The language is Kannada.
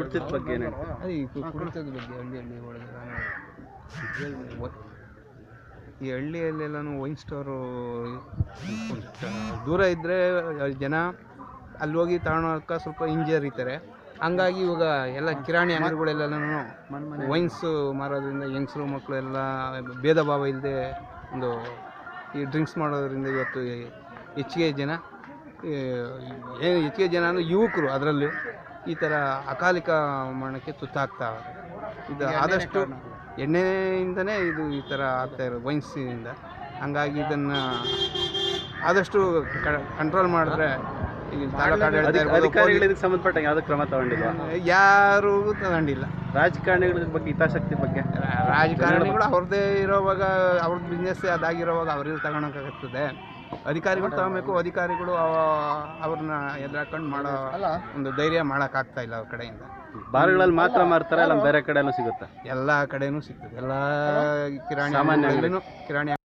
ಕುಡ್ತದ ಬಗ್ಗೆ ಏನು ಹೇಳ್ತೀರಾ? ಅದೇ ಈ ಕು- ಕುಡಿತದ ಬಗ್ಗೆ ಈ ಹಳ್ಳಿಯಲ್ಲೆಲ್ಲನೂ ವೈನ್ ಸ್ಟೋರು ದೂರ ಇದ್ದರೆ ಜನ ಅಲ್ಲಿ ಹೋಗಿ ತಗೊಳಕ್ಕೆ ಸ್ವಲ್ಪ ಹಿಂಜರಿತಾರೆ ಹಂಗಾಗಿ ಇವಾಗ ಎಲ್ಲ ಕಿರಾಣಿ ಅಂಗಡಿಗಳೆಲ್ಲನೂ ವೈನ್ಸ್ ಮಾರೋದ್ರಿಂದ ಹೆಂಗಸರು ಮಕ್ಕಳು ಎಲ್ಲ ಭೇದ ಭಾವ ಇಲ್ಲದೆ ಒಂದು ಈ ಡ್ರಿಂಕ್ಸ್ ಮಾಡೋದ್ರಿಂದ ಇವತ್ತು ಹೆಚ್ಚಿಗೆ ಜನ ಏನು ಹೆಚ್ಚಿಗೆ ಜನ ಅಂದರೆ ಯುವಕರು ಅದರಲ್ಲೂ. ಈ ಥರ ಅಕಾಲಿಕ ಮರಣಕ್ಕೆ ತುತ್ತಾಗ್ತಾ ಇದು ಆದಷ್ಟು ಎಣ್ಣೆಯಿಂದನೇ ಇದು ಈ ಥರ ಆಗ್ತಾ ಇರೋದು ವೈನ್ಸಿನಿಂದ. ಹಂಗಾಗಿ ಇದನ್ನು ಆದಷ್ಟು ಕಂಟ್ರೋಲ್ ಮಾಡಿದ್ರೆ ಸಂಬಂಧಪಟ್ಟ ಯಾವುದೇ ಕ್ರಮ ತಗೊಂಡಿಲ್ಲ ಯಾರು ತಗೊಂಡಿಲ್ಲ. ರಾಜಕಾರಣಿಗಳ ಬಗ್ಗೆ ಹಿತಾಸಕ್ತಿ ಬಗ್ಗೆ? ರಾಜಕಾರಣಿಗಳು ಅವ್ರದ್ದೇ ಇರೋವಾಗ ಅವ್ರದ್ದು ಬಿಸ್ನೆಸ್ ಅದಾಗಿರೋವಾಗ ಅವ್ರಿಗೆ ತಗೊಳಕ್ಕಾಗ್ತದೆ. ಅಧಿಕಾರಿಗಳು ತಗೋಬೇಕು ಅಧಿಕಾರಿಗಳು ಅವ- ಅವ್ರನ್ನ ಎದುರಾಕೊಂಡು ಮಾಡೋ ಒಂದು ಧೈರ್ಯ ಮಾಡೋಕ್ಕಾಗ್ತಾ ಇಲ್ಲ ಅವ್ರ ಕಡೆಯಿಂದ. ಬಾರ್ಗಳಲ್ಲಿ ಮಾತ್ರ ಮಾರ್ತಾರೆ ಅಲ್ಲ. ಬೇರೆ ಕಡೆನೂ ಸಿಗುತ್ತೆ? ಎಲ್ಲ ಕಡೆನೂ ಸಿಗ್ತದೆ. ಎಲ್ಲ ಕಿರಾಣಿ ಕಿರಾಣಿ